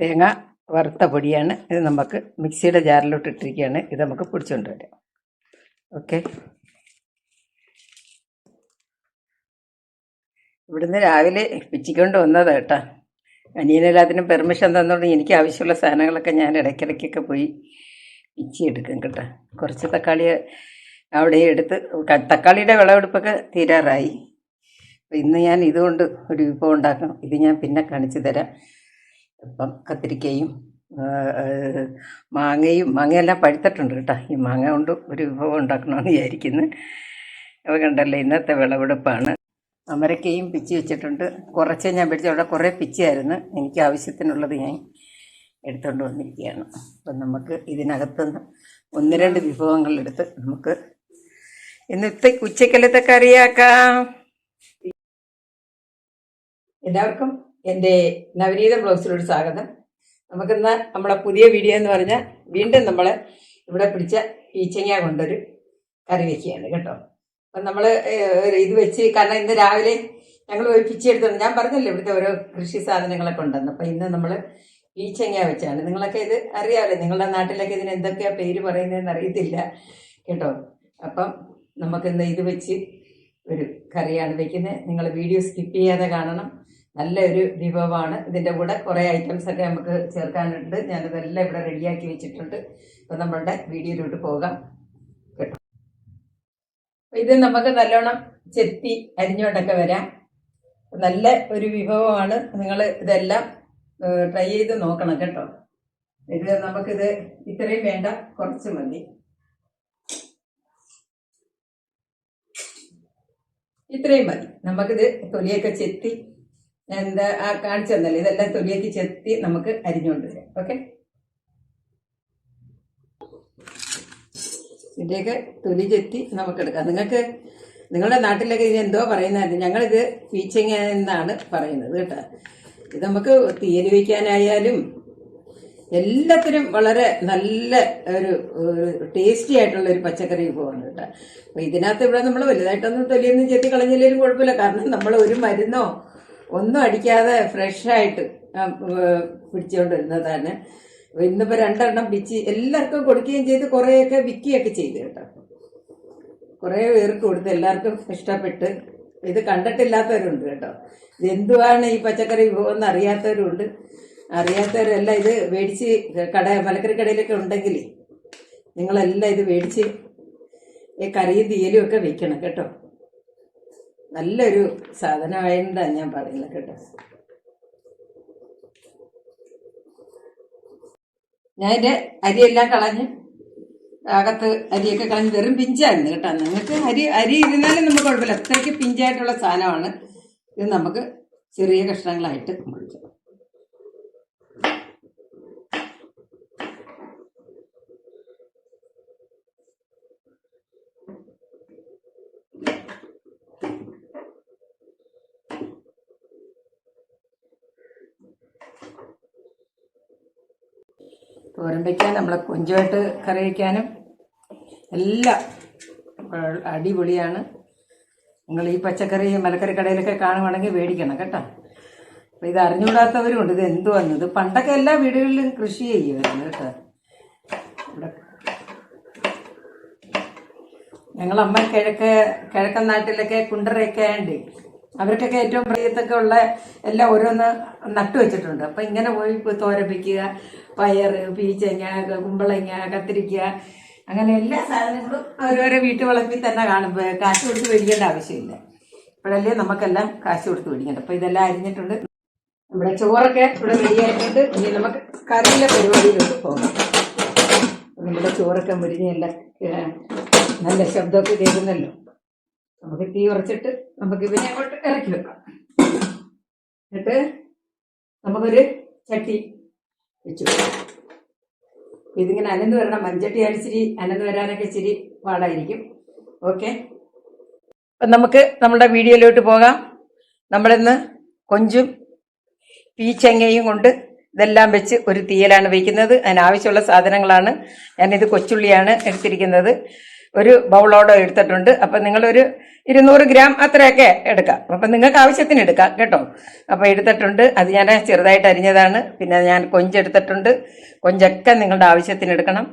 തേങ്ങ വറുത്ത പൊടിയാണ്. ഇത് നമുക്ക് മിക്സിയുടെ ജാറിലോട്ട് ഇട്ടിരിക്കുകയാണ്. ഇത് നമുക്ക് പൊടിച്ചുകൊണ്ട് വരാം ഓക്കെ ഇവിടുന്ന് രാവിലെ പിച്ചിക്കൊണ്ട് വന്നതാണ് കേട്ടാ. അനിയനെല്ലാത്തിനും പെർമിഷൻ തന്നോണ്ട് എനിക്ക് ആവശ്യമുള്ള സാധനങ്ങളൊക്കെ ഞാൻ ഇടയ്ക്കിടയ്ക്കൊക്കെ പോയി പിച്ചി എടുക്കും കേട്ടോ. കുറച്ച് തക്കാളി അവിടെ എടുത്ത് തക്കാളിയുടെ വിളവെടുപ്പൊക്കെ തീരാറായി. അപ്പം ഇന്ന് ഞാൻ ഇതുകൊണ്ട് ഒരു വിഭവം ഉണ്ടാക്കണം. ഇത് ഞാൻ പിന്നെ കാണിച്ചു തരാം. അപ്പം കത്തിരിക്കയും മാങ്ങയും മാങ്ങയെല്ലാം പഴുത്തിട്ടുണ്ട് കേട്ടോ. ഈ മാങ്ങ കൊണ്ട് ഒരു വിഭവം ഉണ്ടാക്കണമെന്ന് വിചാരിക്കുന്നു. അപ്പോൾ കണ്ടല്ലോ ഇന്നത്തെ വിളവെടുപ്പാണ്. അമരക്കയും പിച്ചി വെച്ചിട്ടുണ്ട്. കുറച്ച് ഞാൻ പിടിച്ച അവിടെ കുറേ പിച്ചിയായിരുന്നു. എനിക്ക് ആവശ്യത്തിനുള്ളത് ഞാൻ എടുത്തുകൊണ്ട് വന്നിരിക്കുകയാണ്. അപ്പം നമുക്ക് ഇതിനകത്തുനിന്ന് ഒന്ന് രണ്ട് വിഭവങ്ങളെടുത്ത് നമുക്ക് ഇന്നത്തെ ഉച്ചക്കലത്തെ കറിയാക്കാം. എല്ലാവർക്കും എന്റെ നവനീത ബ്ലോഗ്സിലോട് സ്വാഗതം. നമുക്കിന്ന് നമ്മുടെ പുതിയ വീഡിയോ എന്ന് പറഞ്ഞാൽ വീണ്ടും നമ്മൾ ഇവിടെ പിടിച്ച ഈച്ചങ്ങ കൊണ്ടൊരു കറി വെക്കുകയാണ് കേട്ടോ. അപ്പം നമ്മൾ ഇത് വെച്ച് കാരണം ഇന്ന് രാവിലെ ഞങ്ങൾ ഒരു പിച്ചെടുത്തു ഞാൻ പറഞ്ഞല്ലോ ഇവിടുത്തെ ഓരോ കൃഷി സാധനങ്ങളൊക്കെ ഉണ്ടെന്ന് അപ്പം ഇന്ന് നമ്മൾ ഈച്ചങ്ങ വെച്ചാണ്. നിങ്ങളൊക്കെ ഇത് അറിയാമല്ലോ നിങ്ങളുടെ നാട്ടിലൊക്കെ ഇതിന് എന്തൊക്കെയാ പേര് പറയുന്നതെന്ന് അറിയത്തില്ല കേട്ടോ. അപ്പം നമുക്കിന്ന് ഇത് വെച്ച് ഒരു കറിയാണ് വെക്കുന്നത് നിങ്ങൾ വീഡിയോ സ്കിപ്പ് ചെയ്യാതെ കാണണം. നല്ലൊരു വിഭവമാണ്. ഇതിന്റെ കൂടെ കുറേ ഐറ്റംസ് ഒക്കെ നമുക്ക് ചേർക്കാനുണ്ട്. ഞാനിതെല്ലാം ഇവിടെ റെഡിയാക്കി വെച്ചിട്ടുണ്ട്. അപ്പം നമ്മളുടെ വീഡിയോയിലോട്ട് പോകാം. കേട്ടോ? ഇത് നമുക്ക് നല്ലോണം ചെത്തി അരിഞ്ഞോണ്ടൊക്കെ വരാം. നല്ല ഒരു വിഭവമാണ്. നിങ്ങൾ ഇതെല്ലാം ട്രൈ ചെയ്ത് നോക്കണം കേട്ടോ. ഇത് നമുക്കിത് ഇത്രയും വേണ്ട കുറച്ച് മതി. ഇത്രയും മതി. നമുക്കിത് തൊലിയൊക്കെ ചെത്തി എന്താ ആ കാണിച്ചു തന്നല്ലേ? ഇതെല്ലാം തൊലിയാക്കി ചെത്തി നമുക്ക് അരിഞ്ഞുകൊണ്ട് വരാം. ഓക്കെ? ഇതിന്റെയൊക്കെ തൊലി ചെത്തി നമുക്ക് എടുക്കാം. നിങ്ങൾക്ക് നിങ്ങളുടെ നാട്ടിലൊക്കെ ഇത് എന്തോ പറയുന്നത് ഞങ്ങളിത് ഫീച്ചിങ് എന്നാണ് പറയുന്നത് കേട്ടോ. ഇത് നമുക്ക് തീയൽ വയ്ക്കാനായാലും എല്ലാത്തിനും വളരെ നല്ല ഒരു ടേസ്റ്റി ആയിട്ടുള്ള ഒരു പച്ചക്കറി വിഭവമാണ് കേട്ടോ. അപ്പൊ ഇതിനകത്ത് ഇവിടെ നമ്മൾ വലുതായിട്ടൊന്നും തൊലിയൊന്നും ചെത്തി കളഞ്ഞില്ലെങ്കിലും കുഴപ്പമില്ല. കാരണം നമ്മൾ ഒരു മരുന്നോ ഒന്നും അടിക്കാതെ ഫ്രഷായിട്ട് പിടിച്ചുകൊണ്ടിരുന്നതാണ് ഇന്നിപ്പോ രണ്ടെണ്ണം പിച്ച് എല്ലാവർക്കും കൊടുക്കുകയും ചെയ്ത് കുറേയൊക്കെ വിൽക്കുകയൊക്കെ ചെയ്തു കേട്ടോ. കുറേ പേർക്ക് കൊടുത്ത് എല്ലാവർക്കും ഇഷ്ടപ്പെട്ട്. ഇത് കണ്ടിട്ടില്ലാത്തവരുണ്ട് കേട്ടോ. എന്തുവാണ് ഈ പച്ചക്കറി വിഭവം അറിയാത്തവരുണ്ട്. അറിയാത്തവരെല്ലാം ഇത് മേടിച്ച് കട മലക്കറി കടയിലൊക്കെ ഉണ്ടെങ്കിൽ നിങ്ങളെല്ലാം ഇത് മേടിച്ച് ഈ കറിയും തീയലും ഒക്കെ വെക്കണം കേട്ടോ. നല്ലൊരു സാധനമായതാണ് ഞാൻ പറയുന്നത് കേട്ടോ. ഞാൻ എന്റെ അരിയെല്ലാം കളഞ്ഞ് അകത്ത് അരിയൊക്കെ കളഞ്ഞ് വെറും പിഞ്ചായിരുന്നു കേട്ടോ. നിങ്ങൾക്ക് അരി അരി ഇരുന്നാലും നമുക്ക് കുഴപ്പമില്ല. അത്രയ്ക്ക് പിഞ്ചായിട്ടുള്ള സാധനമാണ്. ഇത് നമുക്ക് ചെറിയ കഷ്ണങ്ങളായിട്ട് മുറിക്കാം. തോരൻ വയ്ക്കാൻ നമ്മളെ കൊഞ്ചുമായിട്ട് കറി വയ്ക്കാനും എല്ലാം അടിപൊളിയാണ്. നിങ്ങൾ ഈ പച്ചക്കറി മലക്കറി കടയിലൊക്കെ കാണുവാണെങ്കിൽ മേടിക്കണം കേട്ടോ. അപ്പോൾ ഇത് അറിഞ്ഞുകൂടാത്തവരുണ്ട് ഇത് എന്തുവാന്ന് ഇത് പണ്ടൊക്കെ എല്ലാ വീടുകളിലും കൃഷി ചെയ്യുമായിരുന്നു കേട്ടോ. ഇവിടെ ഞങ്ങളമ്മ കിഴക്ക് കിഴക്കൻ നാട്ടിലൊക്കെ കുണ്ടറയൊക്കെ ആയതുകൊണ്ട് അവർക്കൊക്കെ ഏറ്റവും പ്രിയത്തൊക്കെ ഉള്ള എല്ലാം ഓരോന്ന് നട്ടു വെച്ചിട്ടുണ്ട്. അപ്പം ഇങ്ങനെ പോയി തോരപ്പിക്കുക പയർ പീച്ചങ്ങ കുമ്പളങ്ങ കത്തിരിക്ക അങ്ങനെ എല്ലാ സാധനങ്ങളും ഓരോരോ വീട്ടു വളപ്പിൽ തന്നെ കാണുമ്പോൾ കാശ് കൊടുത്ത് മേടിക്കേണ്ട ആവശ്യമില്ല. ഇപ്പോഴല്ലേ നമുക്കെല്ലാം കാശ് കൊടുത്ത് മേടിക്കേണ്ട അപ്പം ഇതെല്ലാം അരിഞ്ഞിട്ടുണ്ട്. നമ്മുടെ ചോറൊക്കെ ഇവിടെ റെഡിയായിട്ടുണ്ട് ഇനി നമുക്ക് കറിയിലെ പരിപാടിയിലോട്ട് പോകാം. നമ്മുടെ ചോറൊക്കെ മുരിഞ്ഞല്ല നല്ല ശബ്ദമൊക്കെ കേൾക്കുന്നല്ലോ. നമുക്ക് തീ ഉറച്ചിട്ട് നമുക്ക് ഇതിനെ അങ്ങോട്ട് ഇറക്കി വെക്കാം. എന്നിട്ട് നമുക്കൊരു ചട്ടി വെച്ചു. ഇതിങ്ങനെ അനന്ന് വരണം. മഞ്ചട്ടി അടിച്ചിരി അനന്ന് വരാനൊക്കെ ഇച്ചിരി പാടായിരിക്കും. ഓക്കെ. അപ്പം നമുക്ക് നമ്മുടെ വീഡിയോയിലോട്ട് പോകാം. നമ്മളിന്ന് കൊഞ്ചും പീച്ചങ്ങയും കൊണ്ട് ഇതെല്ലാം വെച്ച് ഒരു തീയലാണ് വയ്ക്കുന്നത്. അതിനാവശ്യമുള്ള സാധനങ്ങളാണ്. ഞാനിത് കൊച്ചുള്ളിയാണ് എടുത്തിരിക്കുന്നത്. ഒരു ബൗളോടോ എടുത്തിട്ടുണ്ട്. അപ്പം നിങ്ങളൊരു ഇരുന്നൂറ് ഗ്രാം അത്രയൊക്കെ എടുക്കാം. അപ്പം നിങ്ങൾക്ക് ആവശ്യത്തിന് എടുക്കാം കേട്ടോ. അപ്പം എടുത്തിട്ടുണ്ട്. അത് ഞാൻ ചെറുതായിട്ട് അരിഞ്ഞതാണ്. പിന്നെ ഞാൻ കൊഞ്ചെടുത്തിട്ടുണ്ട്. കൊഞ്ചൊക്കെ നിങ്ങളുടെ ആവശ്യത്തിന് എടുക്കണം.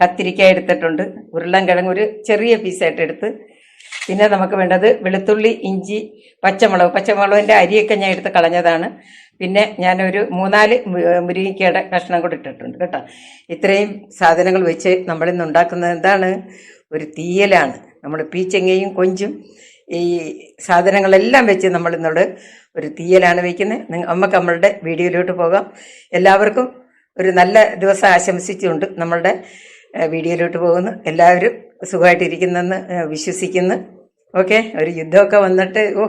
കത്തിരിക്ക എടുത്തിട്ടുണ്ട്. ഉരുളൻ കിഴങ്ങ് ഒരു ചെറിയ പീസായിട്ട് എടുത്ത്. പിന്നെ നമുക്ക് വേണ്ടത് വെളുത്തുള്ളി ഇഞ്ചി പച്ചമുളക്. പച്ചമുളകിന്റെ അരിയൊക്കെ ഞാൻ എടുത്ത് കളഞ്ഞതാണ്. പിന്നെ ഞാനൊരു മൂന്നാൽ മുരിങ്ങിക്കയുടെ കഷ്ണം കൂടി ഇട്ടിട്ടുണ്ട് കേട്ടോ. ഇത്രയും സാധനങ്ങൾ വെച്ച് നമ്മളിന്ന് ഉണ്ടാക്കുന്നത് എന്താണ്? ഒരു തീയലാണ്. നമ്മൾ പീച്ചങ്ങയും കൊഞ്ചും ഈ സാധനങ്ങളെല്ലാം വെച്ച് നമ്മൾ ഇന്നോട് ഒരു തീയലാണ് വയ്ക്കുന്നത്. നമുക്ക് നമ്മളുടെ വീഡിയോയിലോട്ട് പോകാം. എല്ലാവർക്കും ഒരു നല്ല ദിവസം ആശംസിച്ചുകൊണ്ട് നമ്മളുടെ വീഡിയോയിലോട്ട് പോകുന്നു. എല്ലാവരും സുഖമായിട്ടിരിക്കുന്നെന്ന് വിശ്വസിക്കുന്നു. ഓക്കെ ഒരു യുദ്ധമൊക്കെ വന്നിട്ട് ഓ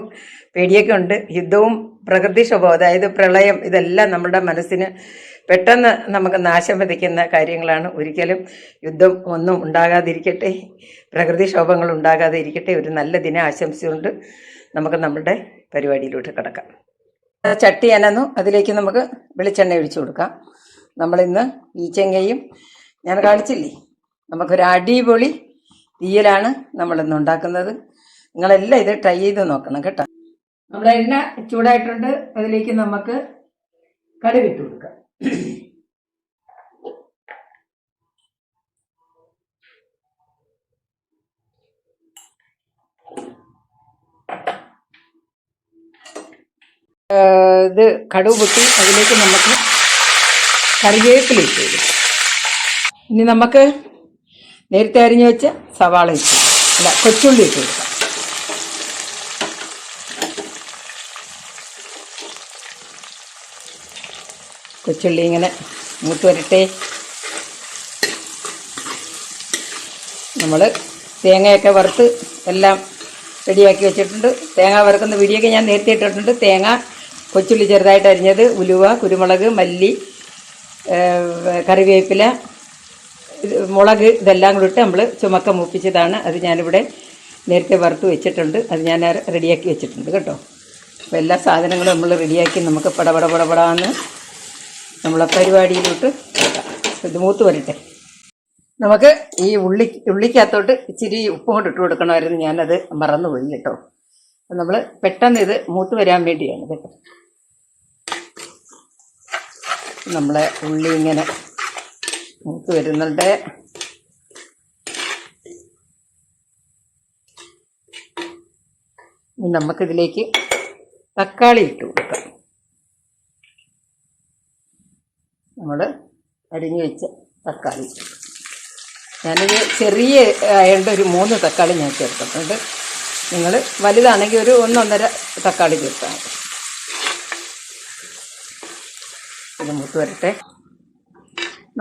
പേടിയൊക്കെ ഉണ്ട്. യുദ്ധവും പ്രകൃതിക്ഷോഭവും അതായത് പ്രളയം ഇതെല്ലാം നമ്മുടെ മനസ്സിന് പെട്ടെന്ന് നമുക്ക് നാശം വിതയ്ക്കുന്ന കാര്യങ്ങളാണ്. ഒരിക്കലും യുദ്ധം ഒന്നും ഉണ്ടാകാതിരിക്കട്ടെ. പ്രകൃതിക്ഷോഭങ്ങൾ ഉണ്ടാകാതെ ഇരിക്കട്ടെ ഒരു നല്ല ദിനം ആശംസിച്ചുകൊണ്ട് നമുക്ക് നമ്മുടെ പരിപാടിയിലോട്ട് കിടക്കാം. ചട്ടി അനന്നു. അതിലേക്ക് നമുക്ക് വെളിച്ചെണ്ണ ഒഴിച്ചു കൊടുക്കാം. നമ്മളിന്ന് ഈച്ചങ്ങയും ഞാൻ കാണിച്ചില്ലേ? നമുക്കൊരു അടിപൊളി തീയലാണ് നമ്മളിന്ന് ഉണ്ടാക്കുന്നത്. നിങ്ങളെല്ലാം ഇത് ട്രൈ ചെയ്ത് നോക്കണം കേട്ടോ. നമ്മുടെ എണ്ണ ചൂടായിട്ടുണ്ട്. അതിലേക്ക് നമുക്ക് കടുകിട്ട് കൊടുക്കാം. ഇത് കടുവ് പൊട്ടി അതിലേക്ക് നമുക്ക് കറിവേപ്പില ഇട്ട് ഇനി നമുക്ക് നേരത്തെ അരിഞ്ഞു വെച്ച സവാള ഇട്ട് അല്ല കൊച്ചുള്ളി ഇട്ട് കൊടുക്കാം. കൊച്ചുള്ളി ഇങ്ങനെ മൂത്ത് വരട്ടെ. നമ്മൾ തേങ്ങയൊക്കെ വറുത്ത് എല്ലാം റെഡിയാക്കി വെച്ചിട്ടുണ്ട്. തേങ്ങ വറുക്കുന്ന വീടിയൊക്കെ ഞാൻ നേരത്തെ ഇട്ടിട്ടുണ്ട്. തേങ്ങ കൊച്ചുള്ളി ചെറുതായിട്ട് അരിഞ്ഞത് ഉലുവ കുരുമുളക് മല്ലി കറിവേപ്പില മുളക് ഇതെല്ലാം കൂടി ഇട്ട് നമ്മൾ ചുമക്ക മൂപ്പിച്ചതാണ്. അത് ഞാനിവിടെ നേരത്തെ വറുത്ത് വെച്ചിട്ടുണ്ട്. അത് ഞാൻ റെഡിയാക്കി വെച്ചിട്ടുണ്ട് കേട്ടോ. അപ്പോൾ എല്ലാ സാധനങ്ങളും നമ്മൾ റെഡിയാക്കി നമുക്ക് പടപട പടപടാന്ന് നമ്മളെ പരിപാടിയിലോട്ട് ഇത് മൂത്ത് വരട്ടെ. നമുക്ക് ഈ ഉള്ളി ഉള്ളിക്കകത്തോട്ട് ഇച്ചിരി ഉപ്പും കൊണ്ട് ഇട്ട് കൊടുക്കണമായിരുന്നു. ഞാനത് മറന്നുപോയി കേട്ടോ. നമ്മൾ പെട്ടെന്ന് ഇത് മൂത്ത് വരാൻ വേണ്ടിയാണ് കേട്ടോ നമ്മളെ ഉള്ളി ഇങ്ങനെ മൂത്ത് വരുന്നുണ്ട്. നമുക്കിതിലേക്ക് തക്കാളി ഇട്ട് കൊടുക്കാം. നമ്മൾ അരിഞ്ഞു വെച്ച തക്കാളി. ഞാനൊരു ചെറിയ അയാളുടെ ഒരു മൂന്ന് തക്കാളി ഞാൻ ചേർത്തിട്ടുണ്ട്. നിങ്ങൾ വലുതാണെങ്കിൽ ഒരു ഒന്നൊന്നര തക്കാളി ചേർത്താൽ മതി. ഇത് മൂത്ത് വരട്ടെ.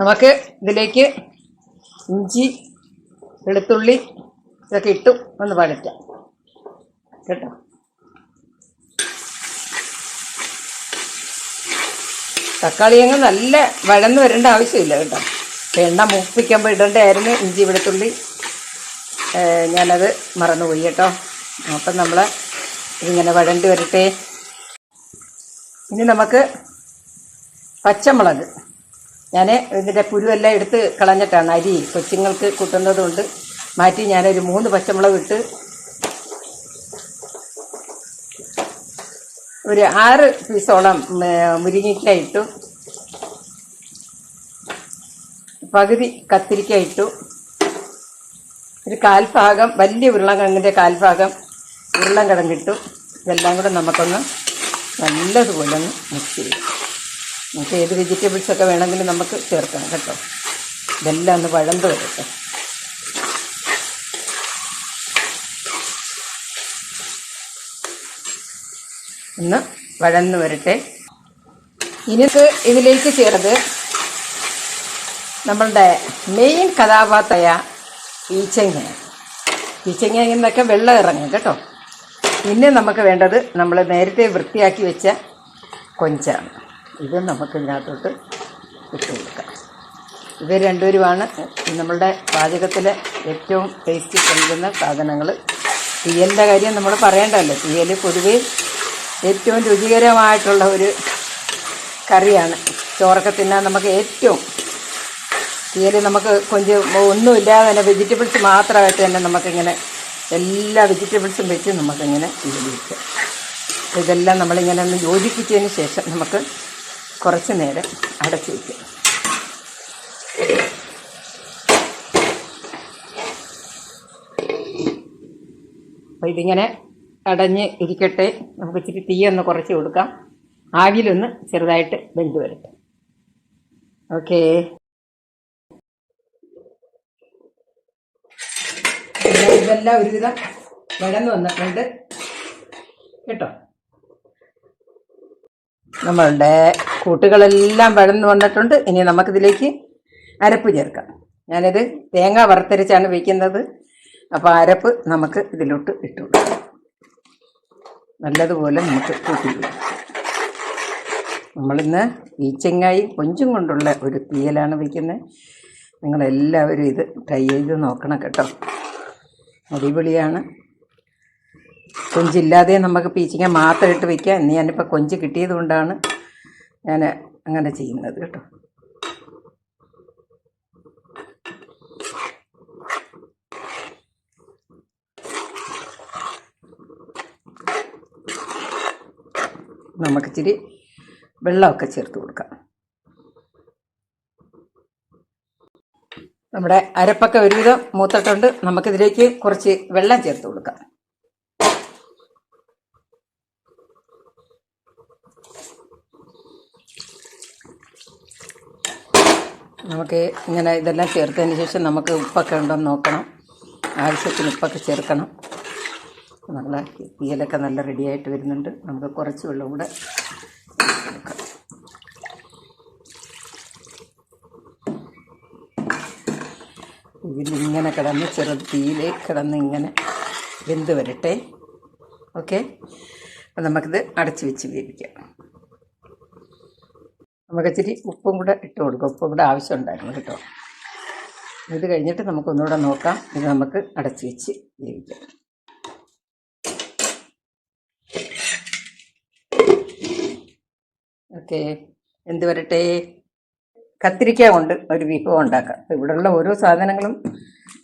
നമുക്ക് ഇതിലേക്ക് ഇഞ്ചി വെളുത്തുള്ളി ഇതൊക്കെ ഇട്ടും ഒന്ന് വഴറ്റാം. കേട്ടോ? തക്കാളി അങ്ങ് നല്ല വഴന്ന് വരേണ്ട ആവശ്യമില്ല കേട്ടോ. എണ്ണ മൂപ്പിക്കുമ്പോൾ ഇടേണ്ടതായിരുന്നു ഇഞ്ചി വെളുത്തുള്ളി. ഞാനത് മറന്നുപോയി കേട്ടോ. അപ്പം നമ്മൾ ഇങ്ങനെ വഴണ്ടി വരട്ടെ. ഇനി നമുക്ക് പച്ചമുളക്. ഞാൻ ഇതിന്റെ പുരുവെല്ലാം എടുത്ത് കളഞ്ഞിട്ടാണ് അരി കൊച്ചുങ്ങൾക്ക് കൂട്ടുന്നതുകൊണ്ട് മാറ്റി ഞാനൊരു മൂന്ന് പച്ചമുളക് ഇട്ട് ഒരു ആറ് പീസോളം മുരിങ്ങയ്ക്ക ഇട്ടു. പകുതി കത്തിരിക്ക ഇട്ടു. ഒരു കാൽഭാഗം വലിയ ഉരുളക്കിഴങ്ങിന്റെ കാൽഭാഗം ഉരുളൻകിഴങ്ങ് ഇട്ടു. ഇതെല്ലാം കൂടെ നമുക്കൊന്ന് നല്ലതുപോലെ ഒന്ന് മിക്സ് ചെയ്യാം നമുക്ക് ഏത് വെജിറ്റബിൾസൊക്കെ വേണമെങ്കിലും നമുക്ക് ചേർക്കണം കേട്ടോ. ഇതെല്ലാം ഒന്ന് വഴന്ത് വരട്ടെ. ഒന്ന് വഴന്ന് വരട്ടെ. ഇനി ഇതിലേക്ക് ചേർത്ത് നമ്മളുടെ മെയിൻ കഥാപാത്രമായ ഈച്ചങ്ങ ഈച്ചങ്ങയിൽ നിന്നൊക്കെ വെള്ളം ഇറങ്ങും കേട്ടോ. പിന്നെ നമുക്ക് വേണ്ടത് നമ്മൾ നേരത്തെ വൃത്തിയാക്കി വെച്ച കൊഞ്ചാണ്. ഇത് നമുക്ക് ഇതിനകത്തോട്ട് ഇട്ട് കൊടുക്കാം. ഇവർ രണ്ടുപേരുമാണ് നമ്മളുടെ പാചകത്തിലെ ഏറ്റവും ടേസ്റ്റ് കഴിക്കുന്ന സാധനങ്ങൾ തീയലിന്റെ കാര്യം നമ്മൾ പറയേണ്ടതല്ലേ? തീയൽ പൊതുവേ ഏറ്റവും രുചികരമായിട്ടുള്ള ഒരു കറിയാണ്. ചോറൊക്കെ തിന്നാൻ നമുക്ക് ഏറ്റവും തീയൽ നമുക്ക് കൊഞ്ച് ഒന്നുമില്ലാതെ തന്നെ വെജിറ്റബിൾസ് മാത്രമായിട്ട് തന്നെ നമുക്കിങ്ങനെ എല്ലാ വെജിറ്റബിൾസും വെച്ച് നമുക്കിങ്ങനെ വയ്ക്കാം ഇതെല്ലാം നമ്മളിങ്ങനെ ഒന്ന് യോജിപ്പിച്ചതിന് ശേഷം നമുക്ക് കുറച്ച് നേരം അടച്ചു വയ്ക്കാം അപ്പോൾ ഇതിങ്ങനെ അടഞ്ഞ് ഇരിക്കട്ടെ. നമുക്ക് ഇച്ചിരി തീ ഒന്ന് കുറച്ച് കൊടുക്കാം. ആവിയിലൊന്ന് ചെറുതായിട്ട് വെന്ത് വരട്ടെ. ഓക്കേ. ഇതെല്ലാം ഒരുവിധം വഴന്ന് വന്നിട്ടുണ്ട്. കേട്ടോ? നമ്മളുടെ കൂട്ടുകളെല്ലാം വഴന്ന് വന്നിട്ടുണ്ട്. ഇനി നമുക്കിതിലേക്ക് അരപ്പ് ചേർക്കാം. ഞാനിത് തേങ്ങ വറുത്തരച്ചാണ് വയ്ക്കുന്നത് അപ്പോൾ അരപ്പ് നമുക്ക് ഇതിലോട്ട് ഇട്ടു കൊടുക്കാം നല്ലതുപോലെ നമുക്ക് കൂട്ടി കൊടുക്കാം നമ്മളിന്ന് ഈച്ചങ്ങായി കൊഞ്ചും കൊണ്ടുള്ള ഒരു തീയലാണ് വയ്ക്കുന്നത്. നിങ്ങളെല്ലാവരും ഇത് ട്രൈ ചെയ്ത് നോക്കണം കേട്ടോ. അടിപൊളിയാണ്. കൊഞ്ചില്ലാതെ നമുക്ക് പീച്ചിങ്ങ മാത്രം ഇട്ട് വയ്ക്കാം. ഞാനിപ്പോൾ കൊഞ്ച് കിട്ടിയത് കൊണ്ടാണ് ഞാൻ അങ്ങനെ ചെയ്യുന്നത് കേട്ടോ. നമുക്കിച്ചിരി വെള്ളമൊക്കെ ചേർത്ത് കൊടുക്കാം. നമ്മുടെ അരപ്പൊക്കെ ഒരുവിധം മൂത്തിട്ടുണ്ട്. നമുക്കിതിലേക്ക് കുറച്ച് വെള്ളം ചേർത്ത് കൊടുക്കാം. നമുക്ക് ഇങ്ങനെ ഇതെല്ലാം ചേർത്തതിന് ശേഷം നമുക്ക് ഉപ്പൊക്കെ ഉണ്ടോ എന്ന് നോക്കണം. ആവശ്യത്തിന് ഉപ്പൊക്കെ ചേർക്കണം. നല്ല തീയലൊക്കെ നല്ല റെഡിയായിട്ട് വരുന്നുണ്ട്. നമുക്ക് കുറച്ച് വെള്ളം കൂടെ. ഇതിലിങ്ങനെ കിടന്ന് ചെറു തീയിലേ കിടന്ന് ഇങ്ങനെ വെന്ത് വരട്ടെ. ഓക്കെ അപ്പം നമുക്കിത് അടച്ച് വെച്ച് വേവിക്കാം. നമുക്ക് ഇച്ചിരി ഉപ്പും കൂടെ ഇട്ട് കൊടുക്കാം. ഉപ്പും കൂടെ ആവശ്യമുണ്ടായിരുന്നു കേട്ടോ. ഇത് കഴിഞ്ഞിട്ട് നമുക്കൊന്നുകൂടെ നോക്കാം. ഇത് നമുക്ക് അടച്ച് വെച്ച് വേവിക്കാം. ഓക്കെ എന്ത് വരട്ടെ? കത്തിരിക്ക കൊണ്ട് ഒരു വിഭവം ഉണ്ടാക്കാം. ഇവിടെയുള്ള ഓരോ സാധനങ്ങളും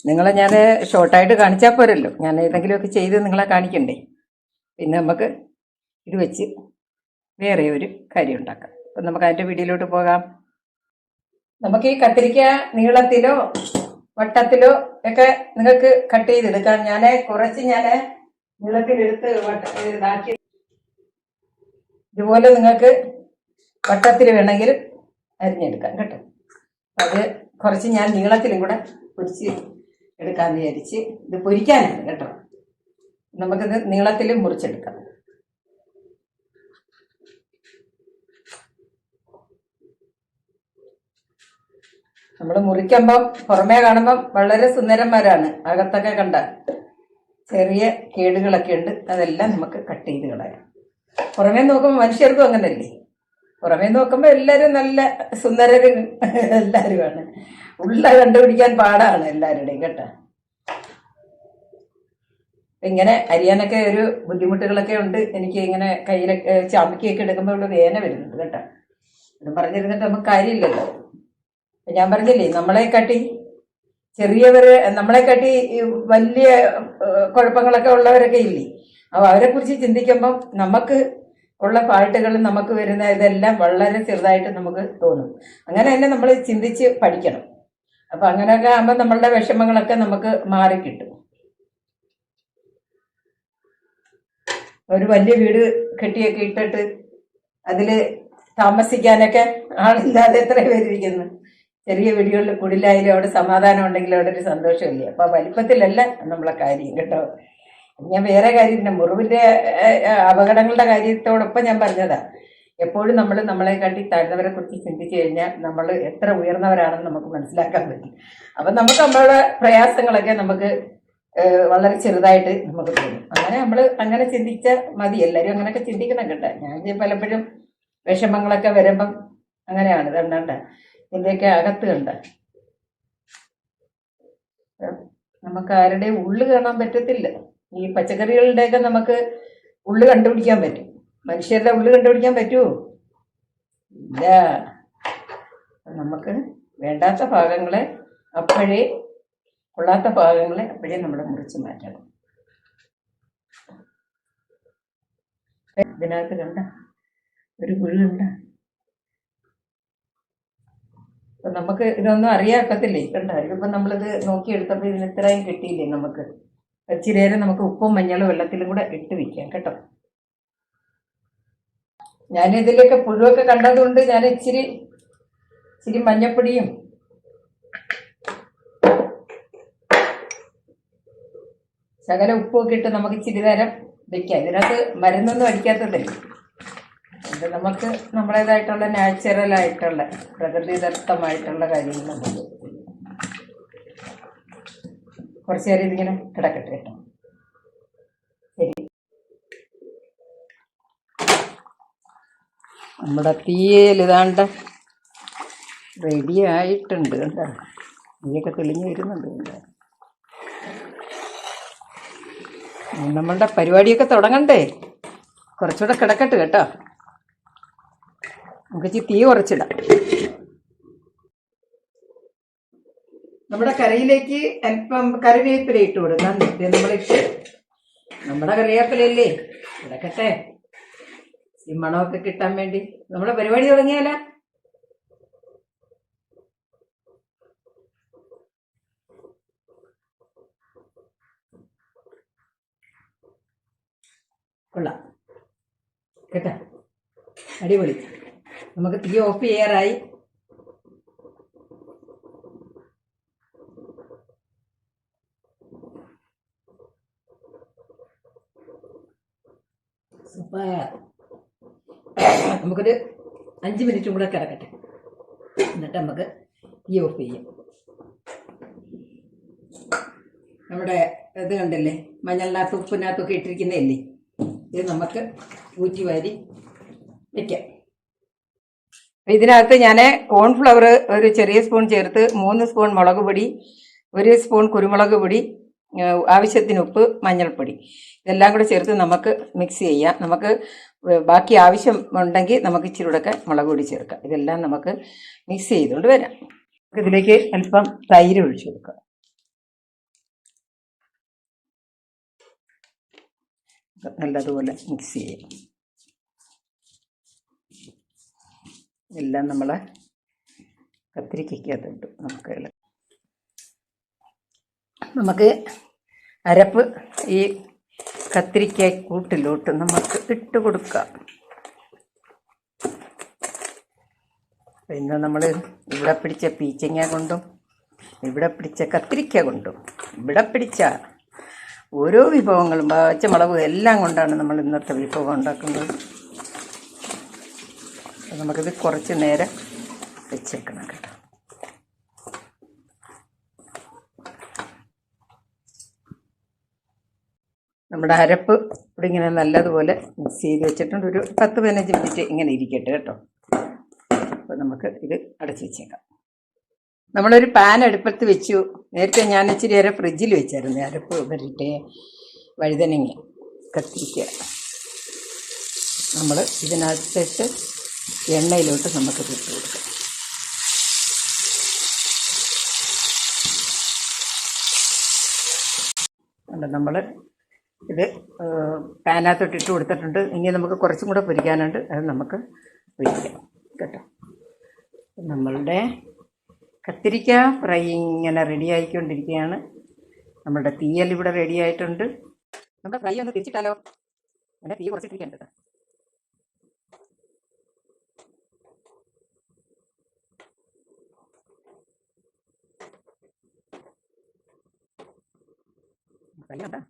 നിങ്ങളെ ഞാൻ ഷോർട്ടായിട്ട് കാണിച്ചാൽ പോരല്ലോ. ഞാൻ ഏതെങ്കിലുമൊക്കെ ചെയ്ത് നിങ്ങളെ കാണിക്കണ്ടേ? പിന്നെ നമുക്ക് ഇത് വെച്ച് വേറെ ഒരു കാര്യം ഉണ്ടാക്കാം. അപ്പം നമുക്ക് അതിന്റെ വീഡിയോയിലോട്ട് പോകാം. നമുക്ക് ഈ കത്തിരിക്ക നീളത്തിലോ വട്ടത്തിലോ ഒക്കെ നിങ്ങൾക്ക് കട്ട് ചെയ്തെടുക്കാം. ഞാൻ കുറച്ച് ഞാൻ നീളത്തിലെടുത്ത് വട്ട ഇതാക്കി. ഇതുപോലെ നിങ്ങൾക്ക് വട്ടത്തിൽ വേണമെങ്കിൽ അരിഞ്ഞെടുക്കാം കേട്ടോ. അത് കുറച്ച് ഞാൻ നീളത്തിലും കൂടെ പൊരിച്ച് എടുക്കാമെന്ന് വിചാരിച്ച് ഇത് പൊരിക്കാനാണ് കേട്ടോ. നമുക്കിത് നീളത്തിൽ മുറിച്ചെടുക്കാം. നമ്മൾ മുറിക്കുമ്പം പുറമേ കാണുമ്പം വളരെ സുന്ദരന്മാരാണ്. അകത്തൊക്കെ കണ്ട ചെറിയ കേടുകളൊക്കെ ഉണ്ട്. അതെല്ലാം നമുക്ക് കട്ട് ചെയ്ത് കളയാം. പുറമേ നോക്കുമ്പോൾ മനുഷ്യർക്കും അങ്ങനല്ലേ? പുറമേ നോക്കുമ്പോൾ എല്ലാവരും നല്ല സുന്ദരരും എല്ലാവരുമാണ് ഉള്ള കണ്ടുപിടിക്കാൻ പാടാണ് എല്ലാവരുടെയും കേട്ടോ. ഇങ്ങനെ അരിയാനൊക്കെ ഒരു ബുദ്ധിമുട്ടുകളൊക്കെ ഉണ്ട്. എനിക്ക് ഇങ്ങനെ കയ്യിലൊക്കെ ചമക്കിയൊക്കെ എടുക്കുമ്പോൾ ഉള്ള വേദന വരുന്നുണ്ട് കേട്ടോ. ഇത് പറഞ്ഞിരുന്നിട്ട് നമുക്ക് കാര്യമില്ലല്ലോ. ഞാൻ പറഞ്ഞില്ലേ നമ്മളെ കാട്ടി ചെറിയവര് നമ്മളെ കാട്ടി വലിയ കുഴപ്പങ്ങളൊക്കെ ഉള്ളവരൊക്കെ ഇല്ലേ? അപ്പൊ അവരെ കുറിച്ച് ചിന്തിക്കുമ്പം നമുക്ക് ഉള്ള പാട്ടുകൾ നമുക്ക് വരുന്ന ഇതെല്ലാം വളരെ ചെറുതായിട്ട് നമുക്ക് തോന്നും. അങ്ങനെ തന്നെ നമ്മൾ ചിന്തിച്ച് പഠിക്കണം. അപ്പൊ അങ്ങനെയൊക്കെ ആകുമ്പോൾ നമ്മളുടെ വിഷമങ്ങളൊക്കെ നമുക്ക് മാറിക്കിട്ടും ഒരു വലിയ വീട് കെട്ടിയൊക്കെ ഇട്ടിട്ട് അതിൽ താമസിക്കാനൊക്കെ ആളില്ലാതെ എത്ര പേരിരിക്കുന്നു ചെറിയ വീടുകളിൽ കുടിലായാലും അവിടെ സമാധാനം ഉണ്ടെങ്കിൽ അവിടെ ഒരു സന്തോഷമില്ലേ? അപ്പൊ വലിപ്പത്തിലല്ല നമ്മളെ കാര്യം കേട്ടോ. ഞാൻ വേറെ കാര്യം പിന്നെ മുറിവിന്റെ അപകടങ്ങളുടെ കാര്യത്തോടൊപ്പം ഞാൻ പറഞ്ഞതാ. എപ്പോഴും നമ്മൾ നമ്മളെ കാട്ടി താഴ്ന്നവരെ കുറിച്ച് ചിന്തിച്ചു കഴിഞ്ഞാൽ നമ്മൾ എത്ര ഉയർന്നവരാണെന്ന് നമുക്ക് മനസ്സിലാക്കാൻ പറ്റും. അപ്പൊ നമുക്ക് നമ്മളുടെ പ്രയാസങ്ങളൊക്കെ നമുക്ക് വളരെ ചെറുതായിട്ട് നമുക്ക് തോന്നും. അങ്ങനെ നമ്മൾ അങ്ങനെ ചിന്തിച്ച മതി. എല്ലാവരും അങ്ങനെയൊക്കെ ചിന്തിക്കണം കേട്ടോ. ഞാൻ പലപ്പോഴും വിഷമങ്ങളൊക്കെ വരുമ്പം അങ്ങനെയാണ്. കണ്ടണ്ട ഇതിന്റെയൊക്കെ അകത്ത് കണ്ട. നമുക്ക് ആരുടെയും ഉള്ളു കാണാൻ പറ്റത്തില്ല. ഈ പച്ചക്കറികളുടെയൊക്കെ നമുക്ക് ഉള്ളു കണ്ടുപിടിക്കാൻ പറ്റും. മനുഷ്യരുടെ ഉള്ളു കണ്ടുപിടിക്കാൻ പറ്റുമോ ഇല്ല. നമുക്ക് വേണ്ടാത്ത ഭാഗങ്ങളെ അപ്പോഴേ കൊള്ളാത്ത ഭാഗങ്ങളെ അപ്പോഴേ നമ്മൾ മുറിച്ച് മാറ്റണം. ഇതിനകത്ത് കണ്ട ഒരു അപ്പൊ നമുക്ക് ഇതൊന്നും അറിയാക്കത്തില്ലേ? കണ്ട? ഇതിപ്പോ നമ്മളിത് നോക്കിയെടുത്തപ്പോ ഇതിന് ഇത്രയും കിട്ടിയില്ലേ നമുക്ക്? ഇച്ചിരി നേരം നമുക്ക് ഉപ്പും മഞ്ഞളും വെള്ളത്തിലും കൂടെ ഇട്ട് വയ്ക്കാം കേട്ടോ. ഞാൻ ഇതിലൊക്കെ പുഴുവൊക്കെ കണ്ടതുകൊണ്ട് ഞാൻ ഇച്ചിരി ഇച്ചിരി മഞ്ഞപ്പൊടിയും ശകല ഉപ്പൊക്കെ ഇട്ട് നമുക്ക് ഇച്ചിരി നേരം വെക്കാം. ഇതിനകത്ത് മരുന്നൊന്നും അടിക്കാത്തതല്ലേ? ഇത് നമുക്ക് നമ്മുടേതായിട്ടുള്ള നാച്ചുറൽ ആയിട്ടുള്ള പ്രകൃതിദത്തമായിട്ടുള്ള കാര്യങ്ങൾ നമുക്ക് കുറച്ച് നേരം ഇതിങ്ങനെ കിടക്കട്ടെ കേട്ടോ. ശരി. നമ്മുടെ തീയൽ ഇതാണ്ട് റെഡി ആയിട്ടുണ്ട് കണ്ടോ തീയൊക്കെ തെളിഞ്ഞു വരുന്നുണ്ട് നമ്മളുടെ പരിപാടിയൊക്കെ തുടങ്ങണ്ടേ? കുറച്ചുകൂടെ കിടക്കട്ടെ കേട്ടോ. നമുക്ക് തീ കുറച്ചിടാം. നമ്മുടെ കറിയിലേക്ക് അല്പം കറിവേപ്പില ഇട്ട് കൊടുക്കാം. നമ്മളിട്ട് നമ്മുടെ കറിവേപ്പിലല്ലേ കിടക്കട്ടെ. ഈ മണമൊക്കെ കിട്ടാൻ വേണ്ടി. നമ്മുടെ പരിപാടി തുടങ്ങിയാല? കൊള്ളാം. കേട്ടാ? അടിപൊളി. നമുക്ക് തീ ഓഫ് ചെയ്യാറായി. സൂപ്പർ നമുക്കൊരു അഞ്ച് മിനിറ്റും കൂടെ കിടക്കട്ടെ എന്നിട്ട് നമുക്ക് ഈ ഓഫ് ചെയ്യാം. നമ്മുടെ ഇത് കണ്ടില്ലേ? മഞ്ഞളിനകത്ത് ഉപ്പിനകത്തൊക്കെ ഇട്ടിരിക്കുന്നതല്ലേ? ഇത് നമുക്ക് ഊറ്റി വാരി വെക്കാം. ഇതിനകത്ത് ഞാൻ കോൺഫ്ലവർ ഒരു ചെറിയ സ്പൂൺ ചേർത്ത് മൂന്ന് സ്പൂൺ മുളക് പൊടി ഒരു സ്പൂൺ കുരുമുളക് പൊടി ആവശ്യത്തിന് ഉപ്പ് മഞ്ഞൾപ്പൊടി. ഇതെല്ലാം കൂടെ ചേർത്ത് നമുക്ക് മിക്സ് ചെയ്യാം. നമുക്ക് ബാക്കി ആവശ്യം ഉണ്ടെങ്കിൽ നമുക്ക് ഇച്ചിരി കൂടെ മുളക് പൊടി ചേർക്കാം. ഇതെല്ലാം നമുക്ക് മിക്സ് ചെയ്തുകൊണ്ട് വരാം. ഇതിലേക്ക് അല്പം തൈര് ഒഴിച്ചു കൊടുക്കാം. നല്ലതുപോലെ മിക്സ് ചെയ്യാം. എല്ലാം നമ്മളെ കത്തിരിക്കകത്തുണ്ട് നമുക്ക് നമുക്ക് അരപ്പ് ഈ കത്തിരിക്ക കൂട്ടിലോട്ട് നമുക്ക് ഇട്ട് കൊടുക്കാം പിന്നെ നമ്മൾ ഇവിടെ പിടിച്ച പീച്ചങ്ങ കൊണ്ടും ഇവിടെ പിടിച്ച കത്തിരിക്ക കൊണ്ടും ഇവിടെ പിടിച്ച ഓരോ വിഭവങ്ങളും പച്ചമുളകും എല്ലാം കൊണ്ടാണ് നമ്മൾ ഇന്നത്തെ വിഭവം ഉണ്ടാക്കുന്നത്. നമുക്കിത് കുറച്ച് നേരം വെച്ചേക്കണം കേട്ടോ. നമ്മുടെ അരപ്പ് ഇവിടെ ഇങ്ങനെ നല്ലതുപോലെ മിക്സ് ചെയ്ത് വെച്ചിട്ടുണ്ട്. ഒരു പത്ത് പതിനഞ്ച് മിനിറ്റ് ഇങ്ങനെ ഇരിക്കട്ടെ കേട്ടോ. അപ്പോൾ നമുക്ക് ഇത് അടച്ച് വെച്ചേക്കാം. നമ്മളൊരു പാൻ അടുപ്പത്ത് വെച്ചു. നേരത്തെ ഞാൻ ഇച്ചിരി നേരം ഫ്രിഡ്ജിൽ വെച്ചായിരുന്നു അരപ്പ് വരട്ടെ. വഴുതനങ്ങ കത്തിരിക്കുക നമ്മൾ ഇതിനകത്തിട്ട് എണ്ണയിലോട്ട് നമുക്ക് ഇട്ട് കൊടുക്കാം. നമ്മൾ ഇത് പാനകത്തോട്ട് ഇട്ട് കൊടുത്തിട്ടുണ്ട്. ഇനി നമുക്ക് കുറച്ചും കൂടെ പൊരിക്കാനുണ്ട്. അത് നമുക്ക് പൊരിക്കാം. കേട്ടോ. നമ്മളുടെ കത്തിരിക്ക ഫ്രൈ ഇങ്ങനെ റെഡി ആയിക്കൊണ്ടിരിക്കുകയാണ്. നമ്മുടെ തീയൽ ഇവിടെ റെഡി ആയിട്ടുണ്ട്. നമ്മുടെ ഫ്രൈ ഒന്ന് തിരിച്ചിട്ടാലോ? എന്റെ തീ കുറച്ചിട്ടിരിക്കണ്ട കേട്ടോ ഫ്രൈ കണ്ടാ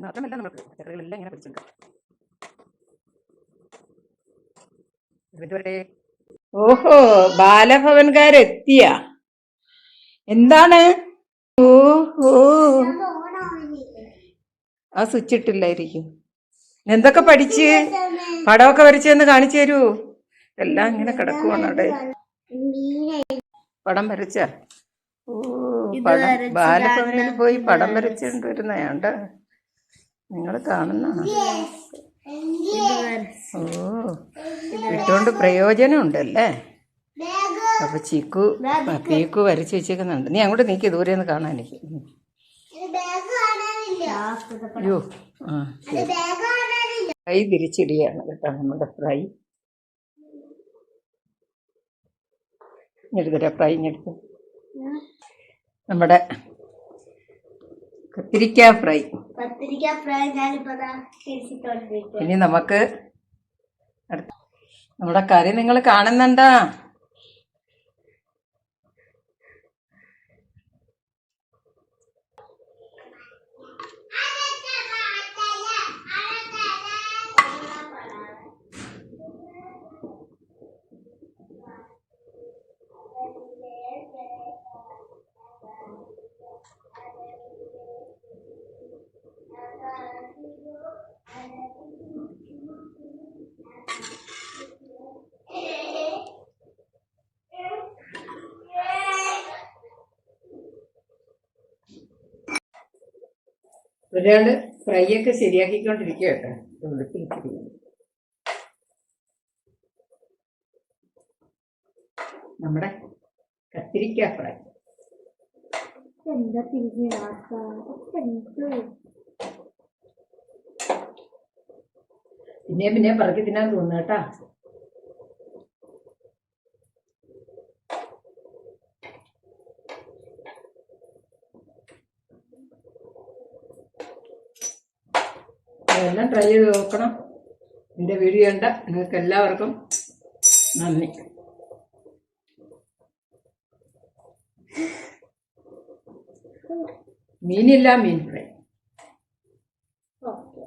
മാത്രമല്ല നമുക്ക് പച്ചക്കറികളെല്ലാം ഇങ്ങനെ പിടിച്ചിട്ടുണ്ട്. ഓഹോ ബാലഭവൻകാരെത്തിയ. എന്താണ്? ഓഹോ. ആ സ്വിച്ച് ഇട്ടില്ലായിരിക്കും. എന്തൊക്കെ പഠിച്ച്? പടമൊക്കെ വരച്ചെന്ന് കാണിച്ചു തരൂ. എല്ലാം ഇങ്ങനെ കിടക്കുവാണ് അവിടെ. പടം വരച്ച. ഓ പടം ബാലഭവനിൽ പോയി പടം വരച്ചുകൊണ്ട് വരുന്നതാണ്ട് നിങ്ങൾ കാണുന്ന ഓ ഇട്ടുകൊണ്ട് പ്രയോജനം ഉണ്ടല്ലേ അപ്പൊ ചിക്കു പീക്കു വരച്ച് വെച്ചേക്കുന്നുണ്ട്. നീ അങ്ങോട്ട് നീക്കി ദൂരെ നിന്ന് കാണാൻ എനിക്ക്. അയ്യോ ആ. ഫ്രൈ തിരിച്ചിടുകയാണ് കേട്ടോ നമ്മുടെ ഫ്രൈ. എടുത്തരാ ഫ്രൈ എടുത്ത് നമ്മുടെ കത്തിരിക്ക ഫ്രൈ. കത്തിരിക്ക ഫ്രൈ ഇനി നമുക്ക് നമ്മുടെ കറി നിങ്ങൾ കാണുന്നുണ്ടാ? ഒരാൾ ഫ്രൈ ഒക്കെ ശരിയാക്കിക്കൊണ്ടിരിക്കുക കേട്ടോ നമ്മുടെ കത്തിരിക്ക ഫ്രൈ. എന്താ തിരിഞ്ഞ് പിന്നെ പിന്നെ പറക്കി തിന്നാൻ തോന്നുന്നു കേട്ടാ. അതെല്ലാം ട്രൈ ചെയ്ത് നോക്കണം. എന്റെ വീഡിയോ കണ്ട നിങ്ങൾക്ക് എല്ലാവർക്കും നന്ദി. മീനില്ല മീൻ ഫ്രൈ. ഓക്കെ.